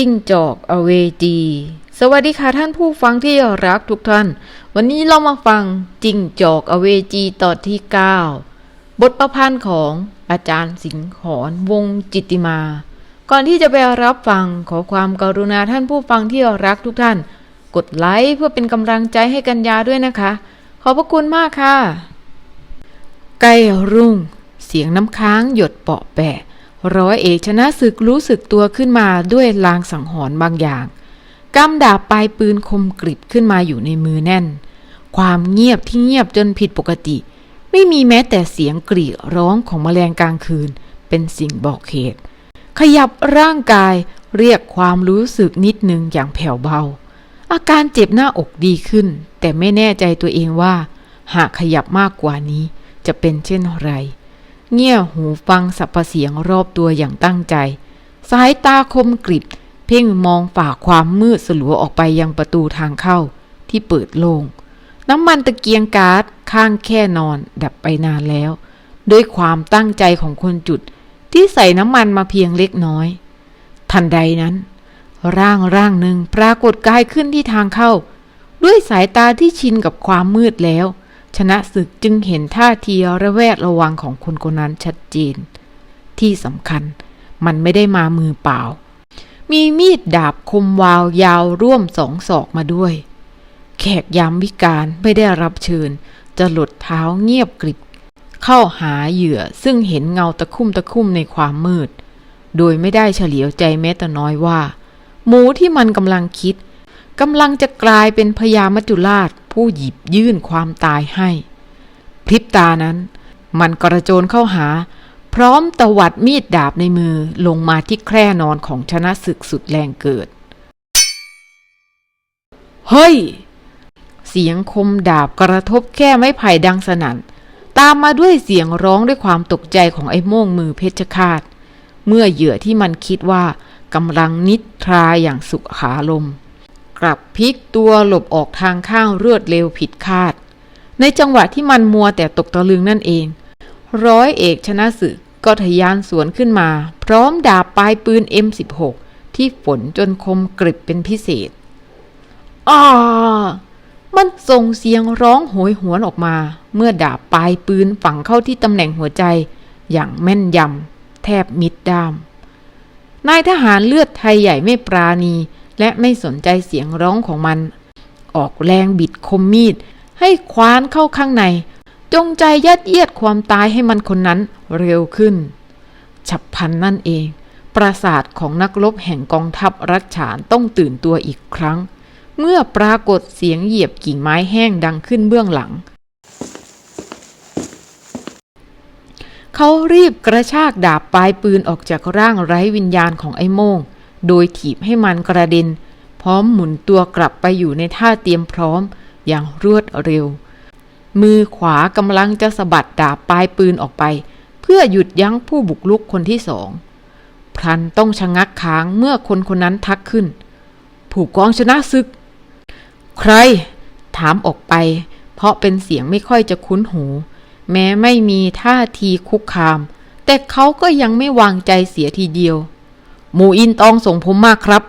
จิ้งจอกอเวจี สวัสดีค่ะท่านผู้ฟังที่รักทุกท่าน วันนี้เรามาฟังจิ้งจอกอเวจีตอนที่ 9 บทประพันธ์ของอาจารย์สิงห์ขอนวงจิตติมา ก่อนที่จะไปรับฟังขอความกรุณาท่านผู้ฟังที่รักทุกท่าน กดไลค์เพื่อเป็นกำลังใจให้กัญญาด้วยนะคะ ขอบพระคุณมากค่ะ ใกล้รุ่ง เสียงน้ำค้างหยดเปาะแปะ ร้อยเอกชนะศึกรู้สึกตัวขึ้นมาด้วยลางสังหรณ์บางอย่างกำดาบปลายปืนคมกริบขึ้นมาอยู่ในมือแน่น ความเงียบที่เงียบจนผิดปกติ ไม่มีแม้แต่เสียงกรีร้องของแมลงกลางคืน เป็นสิ่งบอกเหตุ ขยับร่างกายเรียกความรู้สึกนิดนึงอย่างแผ่วเบา อาการเจ็บหน้าอกดีขึ้น แต่ไม่แน่ใจตัวเองว่า หากขยับมากกว่านี้จะเป็นเช่นไร เงี่ยหูฟังสรรพเสียงรอบตัวอย่างตั้งใจ สายตาคมกริบ เพ่งมองฝ่าความมืดสลัวออกไปยังประตูทางเข้า ที่เปิดโลง่งน้ำมันตะเกียงก๊าซข้างแค่นอน ดับไปนานแล้ว ด้วยความตั้งใจของคนจุด ที่ใส่น้ำมันมาเพียงเล็กน้อย ทันใดนั้น ร่างร่างหนึ่งปรากฏกายขึ้นที่ทางเข้า ด้วยสายตาที่ชินกับความมืดแล้ว ชนะศึกจึงเห็นท่าทีระแวดระวังของคนคนนั้นชัดเจน ที่สำคัญมันไม่ได้มามือเปล่า มีมีดดาบคมวาวยาวร่วมสองศอกมาด้วย แขกยามวิการไม่ได้รับเชิญ จะหลดเท้าเงียบกริบ เข้าหาเหยื่อซึ่งเห็นเงาตะคุ่มตะคุ่มในความมืด โดยไม่ได้เฉลียวใจแม้แต่น้อยว่า หมูที่มันกำลังคิด กำลังจะกลายเป็นพญามัจจุราชผู้หยิบยื่นความตายให้ พริบตานั้น มันกระโจนเข้าหา พร้อมตวัดมีดดาบในมือลงมาที่แคร่นอนของชนะศึกสุดแรงเกิด เฮ้ย เสียงคมดาบกระทบแค่ไม้ไผ่ดังสนั่น ตามมาด้วยเสียงร้องด้วยความตกใจของไอ้โม่งมือเพชฌฆาตเมื่อเหยื่อที่มันคิดว่ากำลังนิทราอย่างสุขขาลม กลับพลิกตัวหลบออกทางข้างรวดเร็วผิดคาด ในจังหวะที่มันมัวแต่ตกตะลึงนั่นเอง ร้อยเอกชนะศึกก็ทะยานสวนขึ้นมา พร้อมดาบปลายปืน M16 ที่ฝนจนคมกริบเป็นพิเศษอ้ามันส่งเสียงร้องโหยหวนออกมา เมื่อดาบปลายปืนฝังเข้าที่ตำแหน่งหัวใจ อย่างแม่นยำแทบมิดดามนายทหารเลือดไทยใหญ่ไม่ปราณี และไม่สนใจเสียงร้องของมัน ออกแรงบิดคมมีด ให้คว้านเข้าข้างใน จงใจยัดเยียดความตายให้มันคนนั้นเร็วขึ้น ฉับพลันนั่นเอง ปราสาทของนักรบแห่งกองทัพรัชฉานต้องตื่นตัวอีกครั้ง เมื่อปรากฏเสียงเหยียบกิ่งไม้แห้งดังขึ้นเบื้องหลังเขารีบกระชากดาบปลายปืนออกจากร่างไร้วิญญาณของไอ้โม่ง โดยถีบให้มันกระเด็น พร้อมหมุนตัวกลับไปอยู่ในท่าเตรียมพร้อมอย่างรวดเร็ว มือขวากำลังจะสะบัดดาบปลายปืนออกไป เพื่อหยุดยั้งผู้บุกลุกคนที่สองพลันต้องชะงักค้างเมื่อคนคนนั้นทักขึ้น ผู้กองชนะศึก ใคร ถามออกไป เพราะเป็นเสียงไม่ค่อยจะคุ้นหู แม้ไม่มีท่าทีคุกคาม แต่เขาก็ยังไม่วางใจเสียทีเดียว หมูอินตองส่งผมมากครับ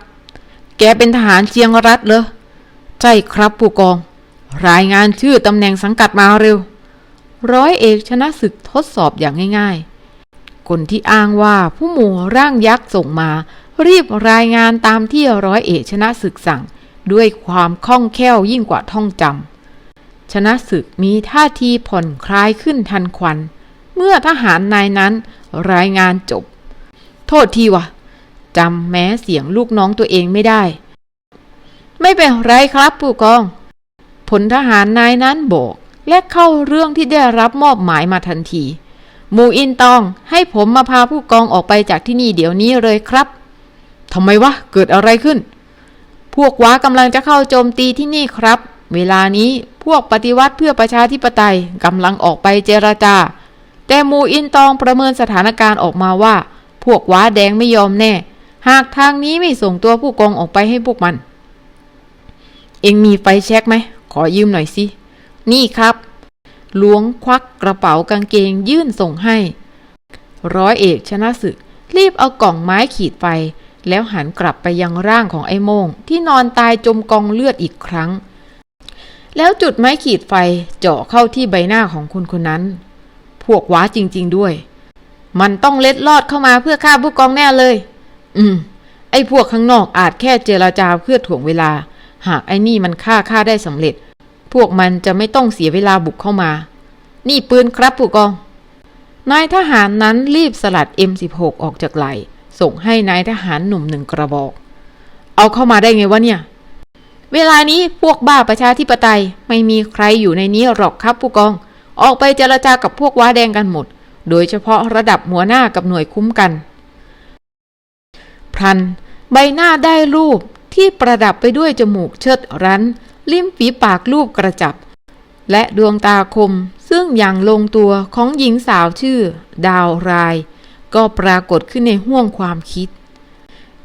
แกเป็นทหารเชียงรัฐเหรอ ใช่ครับผู้กอง รายงานชื่อตำแหน่งสังกัดมาเร็ว ร้อยเอกชนะศึกทดสอบอย่างง่าย ๆ คนที่อ้างว่าผู้หมู่ร่างยักษ์ส่งมา รีบรายงานตามที่ร้อยเอกชนะศึกสั่ง ด้วยความคล่องแคล่วยิ่งกว่าท่องจำชนะศึกมีท่าทีผ่อนคลายขึ้นทันควัน เมื่อทหารนายนั้นรายงานจบ โทษทีวะ จำแม้เสียงลูกน้องตัวเองไม่ได้ ไม่เป็นไรครับผู้กอง ผลทหารนายนั้นบอกและเข้าเรื่องที่ได้รับมอบหมายมาทันทีหมูอินตองให้ผมมาพาผู้กองออกไปจากที่นี่เดี๋ยวนี้เลยครับทำไมวะ เกิดอะไรขึ้น พวกว้ากำลังจะเข้าโจมตีที่นี่ครับ เวลานี้พวกปฏิวัติเพื่อประชาธิปไตยกำลังออกไปเจรจา แต่หมูอินตองประเมินสถานการณ์ออกมาว่า พวกว้าแดงไม่ยอมแน่ หากทางนี้ไม่ส่งตัวผู้กองออกไปให้พวกมัน เองมีไฟแช็กไหม ขอยืมหน่อยสิ นี่ครับ หลวงควักกระเป๋ากางเกงยื่นส่งให้ ร้อยเอกชนะศึก รีบเอากล่องไม้ขีดไฟ แล้วหันกลับไปยังร่างของไอ้โมง ที่นอนตายจมกองเลือดอีกครั้ง แล้วจุดไม้ขีดไฟเจาะเข้าที่ใบหน้าของคนคนนั้น พวกว้าจริง ๆด้วย มันต้องเล็ดลอดเข้ามาเพื่อฆ่าผู้กองแน่เลย อืม ไอ้พวกข้างนอกอาจแค่เจรจาเพื่อถ่วงเวลา หากไอ้นี่มันฆ่าฆ่าได้สำเร็จ พวกมันจะไม่ต้องเสียเวลาบุกเข้ามา นี่ปืนครับผู้กอง นายทหารนั้นรีบสลัด M16 ออกจากไหล ส่งให้นายทหารหนุ่มหนึ่งกระบอก เอาเข้ามาได้ไงวะเนี่ย เวลานี้พวกบ้าประชาธิปไตยไม่มีใครอยู่ในนี้หรอกครับผู้กอง ออกไปเจรจากับพวกว้าแดงกันหมด โดยเฉพาะระดับหัวหน้ากับหน่วยคุ้มกัน พัน ใบหน้าได้รูปที่ประดับไปด้วยจมูกเชิดรั้นลิ้มฝีปากรูปกระจับ และดวงตาคมซึ่งอย่างลงตัวของหญิงสาวชื่อ ดาวราย ก็ปรากฏขึ้นในห้วงความคิด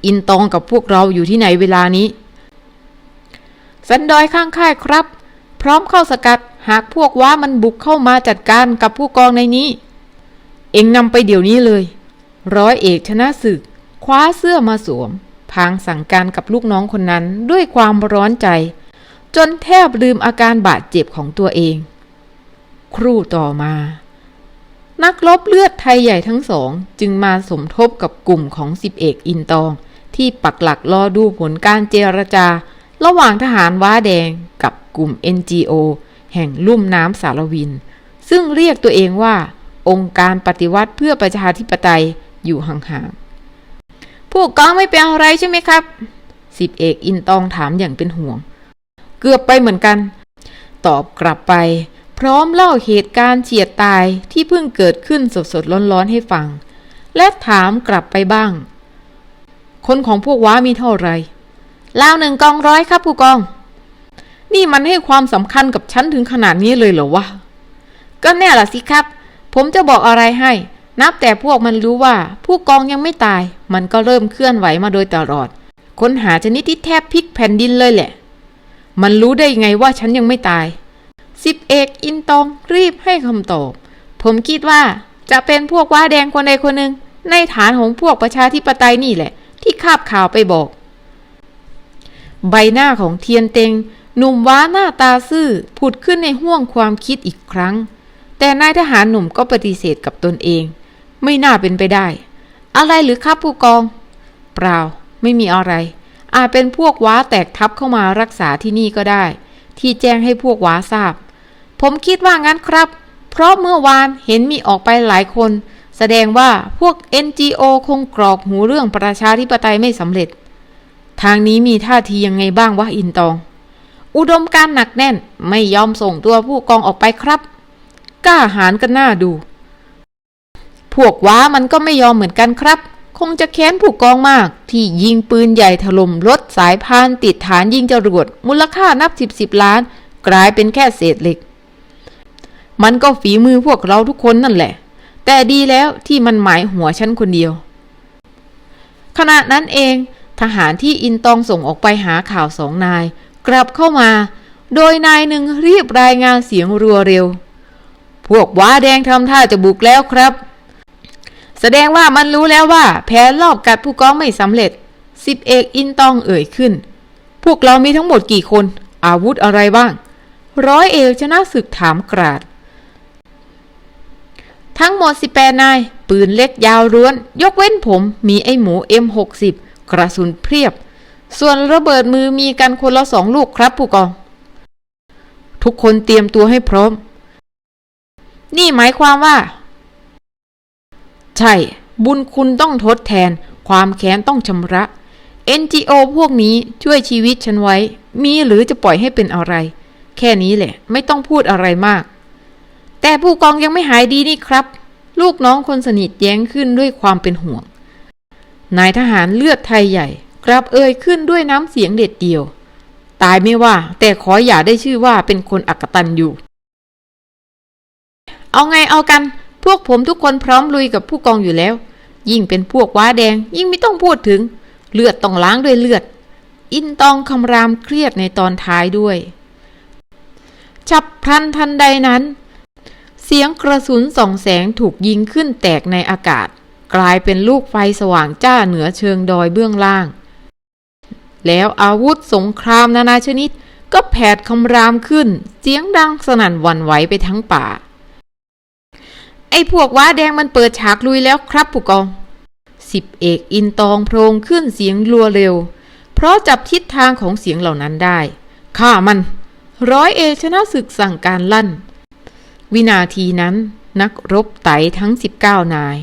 อินตองกับพวกเราอยู่ที่ไหนเวลานี้ สันดอยข้างค่ายครับ พร้อมเข้าสกัดหากพวกว้ามันบุกเข้ามาจัดการกับผู้กองในนี้ เอ็งนำไปเดี๋ยวนี้เลย ร้อยเอกชนะศึก คว้าเสื้อมาสวม พางสั่งการกับลูกน้องคนนั้นด้วยความร้อนใจ จนแทบลืมอาการบาดเจ็บของตัวเอง ครู่ต่อมา นักรบเลือดไทยใหญ่ทั้งสอง จึงมาสมทบกับกลุ่มของสิบเอกอินตอง ที่ปักหลักรอดูผลการเจรจา ระหว่างทหารว้าแดงกับกลุ่ม NGO แห่งลุ่มน้ำสารวิน ซึ่งเรียกตัวเองว่า องค์การปฏิวัติเพื่อประชาธิปไตยอยู่ห่างๆ ผู้กองไม่เป็นอะไรใช่ไหมครับ สิบเอกอินตองถามอย่างเป็นห่วง เกือบไปเหมือนกัน ตอบกลับไป พร้อมเล่าเหตุการณ์เฉียดตายที่เพิ่งเกิดขึ้นสดๆร้อนๆให้ฟัง และถามกลับไปบ้าง คนของพวกว้ามีเท่าไหร่ลาวหนึ่งกองร้อยครับผู้กอง นี่มันให้ความสำคัญกับฉันถึงขนาดนี้เลยเหรอวะ ก็แน่ล่ะสิครับ ผมจะบอกอะไรให้ นับแต่พวกมันรู้ว่าผู้กองยังไม่ตาย มันก็เริ่มเคลื่อนไหวมาโดยตลอด ค้นหาชนิดที่แทบพลิกแผ่นดินเลยแหละ มันรู้ได้ไงว่าฉันยังไม่ตายสิบเอกอินตองรีบให้คำตอบ ผมคิดว่าจะเป็นพวกว้าแดงคนใดคนหนึ่ง ในฐานของพวกประชาธิปไตยนี่แหละ ที่คาบข่าวไปบอก ใบหน้าของเทียนเต็งหนุ่มว้าหน้าตาซื่อผุดขึ้นในห้วงความคิดอีกครั้ง แต่นายทหารหนุ่มก็ปฏิเสธกับตนเอง ไม่น่าเป็นไปได้ อะไรหรือครับผู้กอง เปล่า ไม่มีอะไร อาจเป็นพวกว้าแตกทับเข้ามารักษาที่นี่ก็ได้ ที่แจ้งให้พวกว้าทราบ ผมคิดว่างั้นครับ เพราะเมื่อวานเห็นมีออกไปหลายคน แสดงว่าพวก NGO คงกรอกหูเรื่องประชาธิปไตยไม่สำเร็จ ทางนี้มีท่าทียังไงบ้างวะอินตอง อุดมการณ์หนักแน่นไม่ยอมส่งตัวผู้กองออกไปครับ กล้าหาญกันหน้าดู พวกว้ามันก็ไม่ยอมเหมือนกันครับ คงจะแค้นผู้กองมาก ที่ยิงปืนใหญ่ถล่มรถสายพานติดฐานยิงจรวดมูลค่านับสิบสิบล้าน กลายเป็นแค่เศษเหล็ก มันก็ฝีมือพวกเราทุกคนนั่นแหละ แต่ดีแล้วที่มันหมายหัวฉันคนเดียว ขณะนั้นเองทหารที่อินตองส่งออกไปหาข่าวสองนาย กลับเข้ามา โดยนายหนึ่งรีบรายงานเสียงรัวเร็ว พวกว้าแดงทำท่าจะบุกแล้วครับ แสดงว่ามันรู้แล้วว่า แผนลอบกัดผู้กองไม่สำเร็จสิบเอกอินตองเอ่ยขึ้น พวกเรามีทั้งหมดกี่คน อาวุธอะไรบ้าง ร้อยเอกชนะศึกถามกราด ทั้งหมด18นาย ปืนเล็กยาวร้วน ยกเว้นผม มีไอ้หมู M60 กระสุนเพียบ ส่วนระเบิดมือมีกันคนละสองลูกครับผู้กอง ทุกคนเตรียมตัวให้พร้อม นี่หมายความว่า ใช่ บุญคุณต้องทดแทน ความแค้นต้องชำระ NGO พวกนี้ช่วยชีวิตฉันไว้ มีหรือจะปล่อยให้เป็นอะไร แค่นี้แหละ ไม่ต้องพูดอะไรมาก แต่ผู้กองยังไม่หายดีนี่ครับ ลูกน้องคนสนิทแย้งขึ้นด้วยความเป็นห่วง นายทหารเลือดไทยใหญ่ กลับเอ่ยขึ้นด้วยน้ำเสียงเด็ดเดี่ยว ตายไม่ว่า แต่ขออย่าได้ชื่อว่าเป็นคนอักตันอยู่ เอาไงเอากัน พวกผมทุกคนพร้อมลุยกับผู้กองอยู่แล้ว ยิ่งเป็นพวกว้าแดง ยิ่งไม่ต้องพูดถึง เลือดต้องล้างด้วยเลือด อินตองคำรามเครียดในตอนท้ายด้วย ฉับพลันทันใดนั้น เสียงกระสุนส่องแสงถูกยิงขึ้นแตกในอากาศ กลายเป็นลูกไฟสว่างจ้าเหนือเชิงดอยเบื้องล่าง แล้วอาวุธสงครามนานาชนิดก็แผดคำรามขึ้น เสียงดังสนั่นวันไหวไปทั้งป่า อ้พวกว้าแดงมันเปิดฉากลุยแล้วครับผู้กองสิบเอกอินตองโพรงขึ้นเสียงรัวเร็ว เพราะจับทิศทางของเสียงเหล่านั้นได้ฆ่ามัน ร้อยเอกชนะศึกสั่งการลั่น วินาทีนั้นนักรบไตทั้ง 19 นาย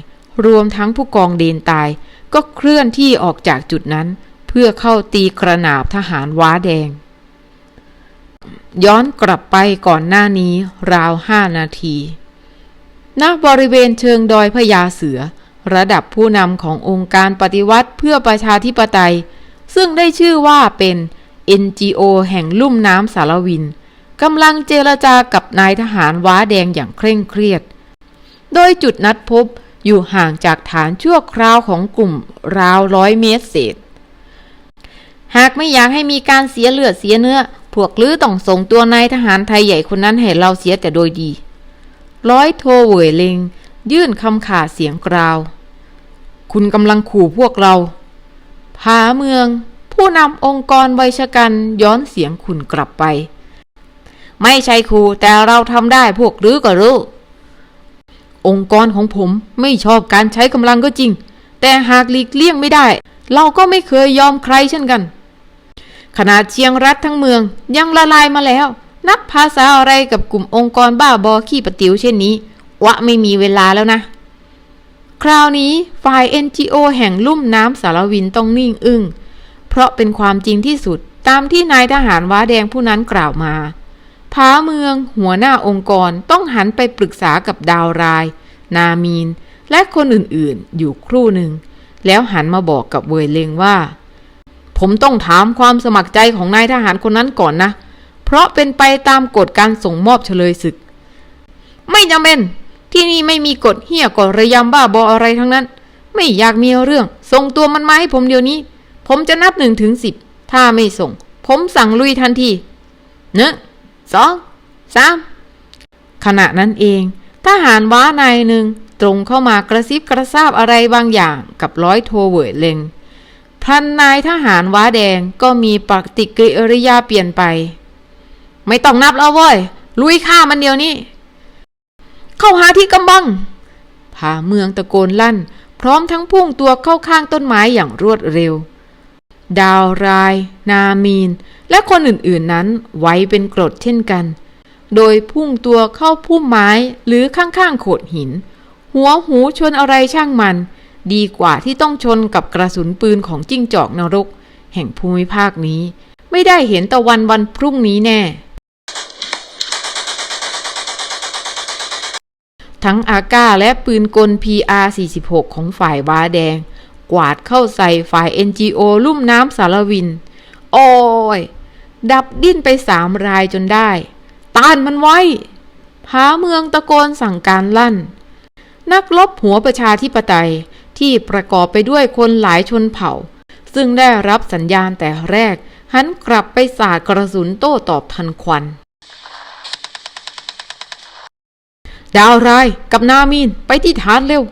รวมทั้งผู้กองเดนตาย ก็เคลื่อนที่ออกจากจุดนั้น เพื่อเข้าตีกระหนาบทหารว้าแดง ย้อนกลับไปก่อนหน้านี้ราวห้านาที ณบริเวณเชิงดอยพญาเสือ ระดับผู้นำขององค์การปฏิวัติเพื่อประชาธิปไตย ซึ่งได้ชื่อว่าเป็น NGO แห่งลุ่มน้ำสารวินกำลังเจรจากับนายทหารว้าแดงอย่างเคร่งเครียด โดยจุดนัดพบอยู่ห่างจากฐานชั่วคราวของกลุ่มราวร้อยเมตรเศษ หากไม่อยากให้มีการเสียเลือดเสียเนื้อ พวกลือต้องส่งตัวนายทหารไทยใหญ่คนนั้นให้เราเสียแต่โดยดี ร้อยโทเวยเลงยื่นคำขาดเสียงกราว คุณกำลังขู่พวกเรา ผาเมือง ผู้นำองค์กรไวยชะกันย้อนเสียงขุนกลับไป ไม่ใช่ครูแต่เราทำได้พวกรื้อก็รู้ องค์กรของผมไม่ชอบการใช้กำลังก็จริง แต่หากหลีกเลี่ยงไม่ได้ เราก็ไม่เคยยอมใครเช่นกันขนาดเชียงรัฐทั้งเมืองยังละลายมาแล้ว นักภาษาอะไรกับกลุ่มองค์กรบ้าบอขี้ปติ๋วเช่นนี้ วะไม่มีเวลาแล้วนะ คราวนี้ฝ่าย NGO แห่งลุ่มน้ำสารวินต้องนิ่งอึง้ง เพราะเป็นความจริงที่สุดตามที่นายทหารว้าแดงผู้นั้นกล่าวมาพาเมือง หัวหน้าองค์กรต้องหันไปปรึกษากับดาวราย นามีน และคนอื่นๆ อยู่ครู่หนึ่ง แล้วหันมาบอกกับเวยเลงว่า ผมต้องถามความสมัครใจของนายทหารคนนั้นก่อนนะ ราะเป็นไปตามกฎการส่งมอบเฉลยศึก ไม่จำเป็น ที่นี่ไม่มีกฎเหี้ยกฎระยำบ้าบออะไรทั้งนั้น ไม่อยากมีเรื่อง ส่งตัวมันมาให้ผมเดี๋ยวนี้ ผมจะนับหนึ่งถึงสิบถ้าไม่ส่ง ผมสั่งลุยทันทีหนึ่งสองสามขณะนั้นเองทหารว้านายหนึ่งตรงเข้ามากระซิบกระซาบอะไรบางอย่างกับร้อยโทเวยเลงพันนายทหารว้าแดงก็มีปฏิกิริยาเปลี่ยนไป ไม่ต้องนับแล้วเว้ย ลุยฆ่ามันเดียวนี้ เข้าหาที่กำบังผาเมืองตะโกนลั่น พร้อมทั้งพุ่งตัวเข้าข้างต้นไม้อย่างรวดเร็ว ดาวราย นามีน และคนอื่นๆนั้นไว้เป็นกรดเช่นกัน โดยพุ่งตัวเข้าพุ่มไม้หรือข้างๆโขดหิน หัวหูชนอะไรช่างมัน ดีกว่าที่ต้องชนกับกระสุนปืนของจิ้งจอกนรก แห่งภูมิภาคนี้ ไม่ได้เห็นตะวันวันพรุ่งนี้แน่ ทั้งอาก้าและปืนกล PR-46 ของฝ่ายว้าแดง กวาดเข้าใส่ฝ่าย NGO ลุ่มน้ำสารวิน โอ้ย ดับดิ้นไปสามรายจนได้ ต้านมันไว้พาเมืองตะโกนสั่งการลั่น นักลบหัวประชาธิปไตยที่ประกอบไปด้วยคนหลายชนเผ่า ซึ่งได้รับสัญญาณแต่แรก หันกลับไปสาดกระสุนโต้ตอบทันควัน ดาวรายกับนามีนไปที่ฐานเร็ว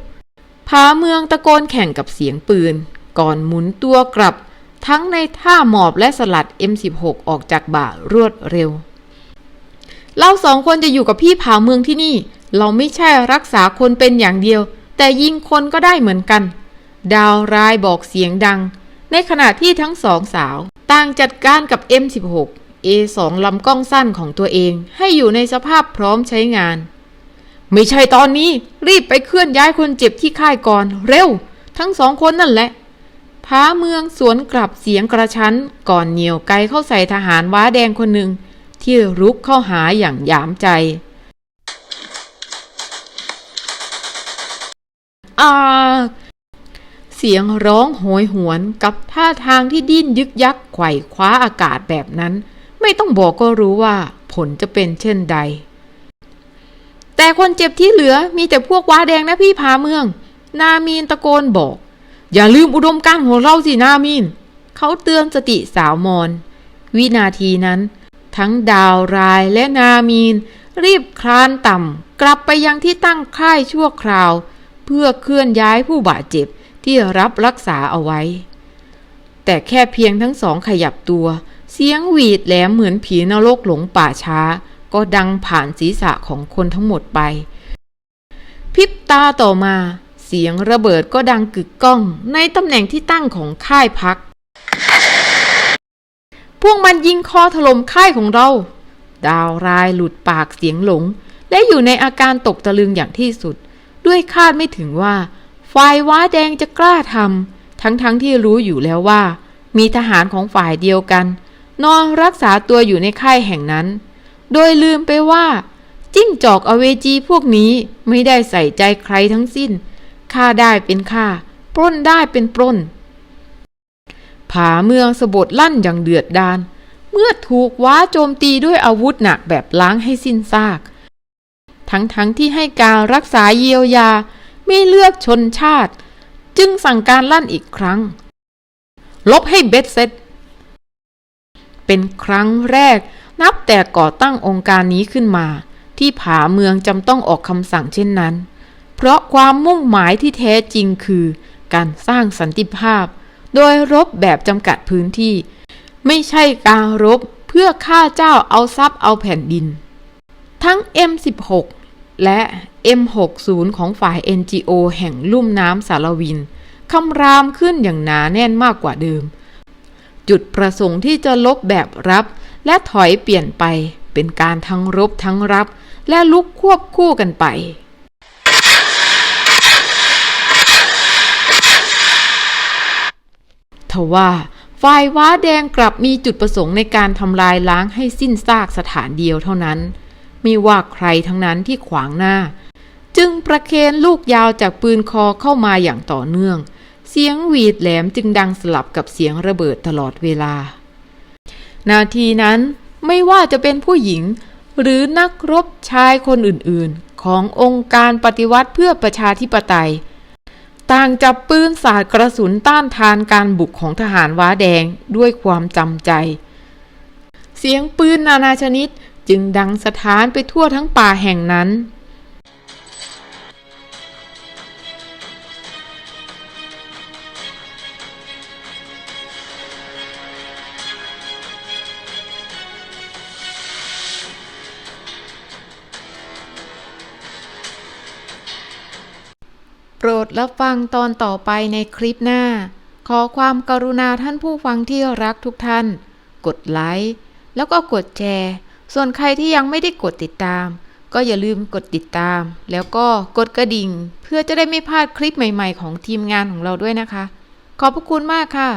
พาเมืองตะโกนแข่งกับเสียงปืน ก่อนหมุนตัวกลับ ทั้งในท่าหมอบและสลัด M16 ออกจากบ่ารวดเร็ว เราสองคนจะอยู่กับพี่ผาเมืองที่นี่ เราไม่ใช่รักษาคนเป็นอย่างเดียว แต่ยิงคนก็ได้เหมือนกัน ดาวรายบอกเสียงดัง ในขณะที่ทั้งสองสาว ต่างจัดการกับ M16 A2 ลำกล้องสั้นของตัวเองให้อยู่ในสภาพพร้อมใช้งาน ไม่ใช่ตอนนี้รีบไปเคลื่อนย้ายคนเจ็บที่ค่ายก่อน เร็ว ทั้งสองคนนั่นแหละพาเมืองสวนกลับเสียงกระชั้น ก่อนเหนียวไกเข้าใส่ทหารว้าแดงคนหนึ่ง ที่รุกเข้าหาอย่างยามใจ อาเสียงร้องโหยหวนกับท่าทางที่ดิ้นยึกยักไขว่คว้าอากาศแบบนั้น ไม่ต้องบอกก็รู้ว่าผลจะเป็นเช่นใด แต่คนเจ็บที่เหลือมีแต่พวกว้าแดงนะพี่พาเมือง นามีนตะโกนบอก อย่าลืมอุดมการของเราสินามีน เขาเตือนสติสาวมอนวินาทีนั้น ทั้งดาวรายและนามีน รีบคลานต่ำกลับไปยังที่ตั้งค่ายชั่วคราว เพื่อเคลื่อนย้ายผู้บาดเจ็บที่รับรักษาเอาไว้ แต่แค่เพียงทั้งสองขยับตัว เสียงหวีดแหลมเหมือนผีนรกหลงป่าช้า ก็ดังผ่านศีรษะของคนทั้งหมดไป พริบตาต่อมา เสียงระเบิดก็ดังกึกก้องในตำแหน่งที่ตั้งของค่ายพัก พวกมันยิงคอถล่มค่ายของเรา ดาวรายหลุดปากเสียงหลง และอยู่ในอาการตกตะลึงอย่างที่สุด ด้วยคาดไม่ถึงว่าฝ่ายว้าแดงจะกล้าทำทั้งๆทที่รู้อยู่แล้วว่า มีทหารของฝ่ายเดียวกัน นอนรักษาตัวอยู่ในค่ายแห่งนั้น โดยลืมไปว่า จิ้งจอกอเวจีพวกนี้ไม่ได้ใส่ใจใครทั้งสิ้นฆ่าได้เป็นฆ่าปล้นได้เป็นปล้น ผาเมืองสะบดลั่นอย่างเดือดดาลเมื่อถูกว้าโจมตีด้วยอาวุธหนักแบบล้างให้สิ้นซาก ทั้งๆทที่ให้การรักษาเยียวยาไม่เลือกชนชาติ จึงสั่งการลั่นอีกครั้ง ลบให้เบ็ดเสร็จเป็นครั้งแรก นับแต่ก่อตั้งองค์การนี้ขึ้นมา ที่ผาเมืองจำต้องออกคำสั่งเช่นนั้น เพราะความมุ่งหมายที่แท้จริงคือ การสร้างสันติภาพ โดยรบแบบจำกัดพื้นที่ ไม่ใช่การรบเพื่อฆ่าเจ้าเอาทรัพย์เอาแผ่นดิน ทั้ง M16 และ M60 ของฝ่าย NGO แห่งลุ่มน้ำสารวินคำรามขึ้นอย่างหนาแน่นมากกว่าเดิม จุดประสงค์ที่จะลบแบบรับ และถอยเปลี่ยนไปเป็นการทั้งรบทั้งรับ และลุกควบคู่กันไป ทว่าฝ่ายว้าแดงกลับมีจุดประสงค์ในการทำลายล้างให้สิ้นซากสถานเดียวเท่านั้น ไม่ว่าใครทั้งนั้นที่ขวางหน้า จึงประเคนลูกยาวจากปืนคอเข้ามาอย่างต่อเนื่อง เสียงหวีดแหลมจึงดังสลับกับเสียงระเบิดตลอดเวลา นาทีนั้นไม่ว่าจะเป็นผู้หญิง หรือนักรบชายคนอื่นๆ ขององค์การปฏิวัติเพื่อประชาธิปไตย ต่างจับปืนสาดกระสุนต้านทานการบุกของทหารว้าแดงด้วยความจำใจ เสียงปืนนานาชนิดจึงดังสถานไปทั่วทั้งป่าแห่งนั้น โปรดรับฟังตอนต่อไปในคลิปหน้า ขอความกรุณาท่านผู้ฟังที่รักทุกท่าน กดไลค์แล้วก็กดแชร์ ส่วนใครที่ยังไม่ได้กดติดตาม ก็อย่าลืมกดติดตาม แล้วก็กดกระดิ่ง เพื่อจะได้ไม่พลาดคลิปใหม่ ๆ ของทีมงานของเราด้วยนะคะ ขอบพระคุณมากค่ะ